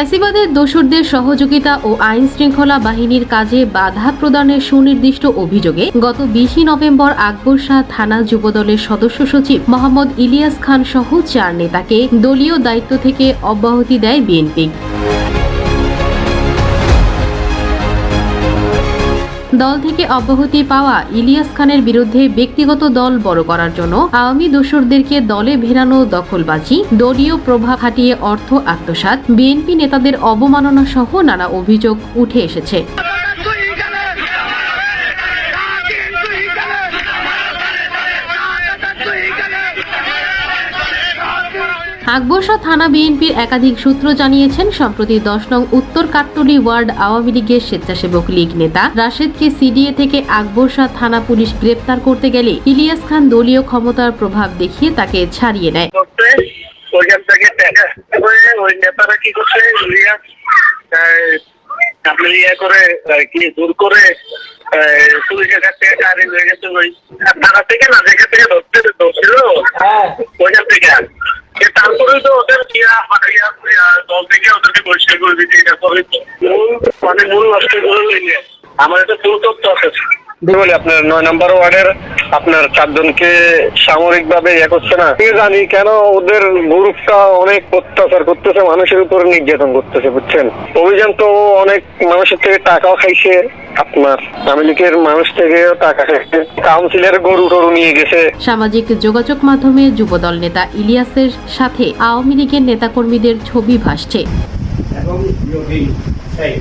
ফ্যাসিবাদের দোসরদের সহযোগিতা ও আইন শৃঙ্খলা বাহিনীর কাজে বাধা প্রদানের সুনির্দিষ্ট অভিযোগে গত বিশে নভেম্বর আকবর শাহ থানা যুবদলের সদস্য সচিব মোহাম্মদ ইলিয়াস খান সহ চার নেতাকে দলীয় দায়িত্ব থেকে অব্যাহতি দেয় বিএনপি। দল থেকে অব্যাহতি পাওয়া ইলিয়াস খানের বিরুদ্ধে ব্যক্তিগত দল বড় করার জন্য আওয়ামী দোসরদেরকে দলে ভেড়ানো দখলবাজি, দলীয় প্রভাব হাটিয়ে অর্থ আত্মসাত বিএনপি নেতাদের অবমাননা সহ নানা অভিযোগ উঠে এসেছে তুই গেলে তুই গেলে তুই গেলে আকবরশা থানা বিএনপির একাধিক সূত্র জানিয়েছেন, সম্প্রতি দশ নং উত্তর কাট্টলি ওয়ার্ড আওয়ামী লীগের স্বেচ্ছাসেবক লীগ নেতা রাশেদকে সিডিএ থেকে আকবরশা থানা পুলিশ গ্রেপ্তার করতে গেলে ইলিয়াস খান দলীয় ক্ষমতার প্রভাব দেখিয়ে তাকে ছাড়িয়ে নেয়। করে থেকে না, যেখান থেকে ধরতে ধরছিল ওইখান থেকে ওদের ইয়া ইয়া দল থেকে ওদেরকে পরিষ্কার করে দিতে এটা মূল মানে মূল নষ্ট আমার এটা ফুল আছে। আপনার নয় নম্বর ওয়ার্ডের আপনার চারজনকে সামরিক ভাবে ইয়ে করছে না। আমি জানি কেন ওদের গ্রুপটা অনেক অত্যাচার করতেছে মানুষের উপর নির্যাতন করতেছে বুঝছেন? অভিযান তো অনেক মানুষের থেকে টাকাও খাইছে আপনার। আওয়ামী লীগের মানুষ থেকে টাকা খাইছে। কাউন্সিলের গরু টরু নিয়ে গেছে। সামাজিক যোগাযোগ মাধ্যমে যুবদল নেতা ইলিয়াসের সাথে আওয়ামী লীগের নেতাকর্মীদের ছবি ভাসছে। এবং বিরোধী সেই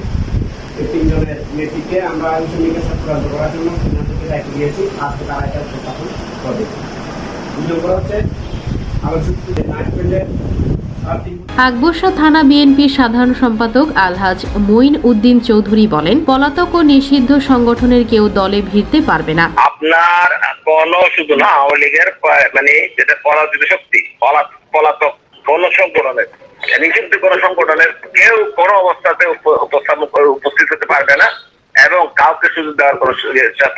তিনজনের নেতৃত্বে আমরা আলোচনীকে চক্রান্ত করার জন্য সিদ্ধান্তকে দিয়েছি আজকে তারা এটা উপস্থাপন করবে। অভিযোগ করা হচ্ছে আলোচক নাইটফিল্ডের সাত আকবরশা থানা বিএনপির সাধারণ সম্পাদক আলহাজ মঈন উদ্দিন চৌধুরী বলেন পলাতক ও নিষিদ্ধ সংগঠনের কেউ দলে ভিড়তে পারবে না। আপনার কোন শুধু না আওয়ামী লীগের মানে যেটা পরাজিত শক্তি পলাতক কোন সংগঠনের নিষিদ্ধ কোন সংগঠনের কেউ কোন অবস্থাতে উপ- উপস্থাপন করে উপস্থিত হতে পারবে না এবং কাউকে সুযোগ দেওয়ার কোন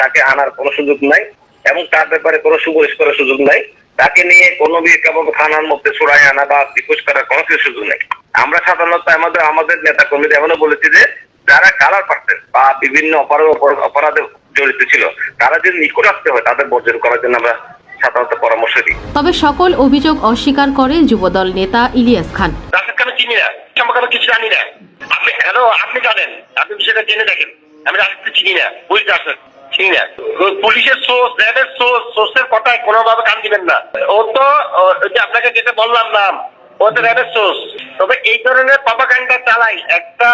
তাকে আনার কোন সুযোগ নাই এবং তার ব্যাপারে কোনো সুপারিশ করার সুযোগ নাই। তাকে নিয়ে কোনো কেবল থানার মধ্যে ছড়াই আনা বা রিকোয়েস্ট করার কোনো কিছু সুযোগ নেই। আমরা সাধারণত আমাদের আমাদের নেতা কর্মীদের এমনও বলেছি যে যারা কালার পারতেন বা বিভিন্ন অপরাধ অপরাধে জড়িত ছিল তারা যদি নিকট আসতে হয় তাদের বর্জন করার জন্য আমরা সাধারণত পরামর্শ দিই। তবে সকল অভিযোগ অস্বীকার করে যুবদল নেতা ইলিয়াস খান। রাশেদ খান চিনি না। কিছু জানি না। আপনি হ্যালো আপনি জানেন। আপনি বিষয়টা জেনে দেখেন। আমি রাশেদকে চিনি না, বুঝতে আসেন চিনি না। পুলিশের সোর্স র্যাবের সোর্স সোর্সের কথায় কোনোভাবে কান দিবেন না। ও তো আপনাকে যেটা বললাম নাম, ও তো র্যাবের সোর্স তবে এই ধরনের চালাই একটা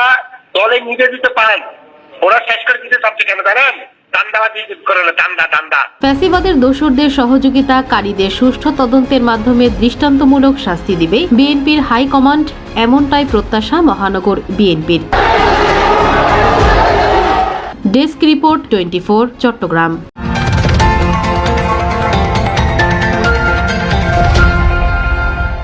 দলে পান ওরা শেষ করে দিতে চাচ্ছে কেন জানেন? ফ্যাসিবাদের সহযোগিতাকারীদের সুষ্ঠু তদন্তের মাধ্যমে দৃষ্টান্তমূলক শাস্তি দিবে বিএনপির হাইকমান্ড, এমনটাই প্রত্যাশা মহানগর বিএনপির। Desk report twenty Chittagong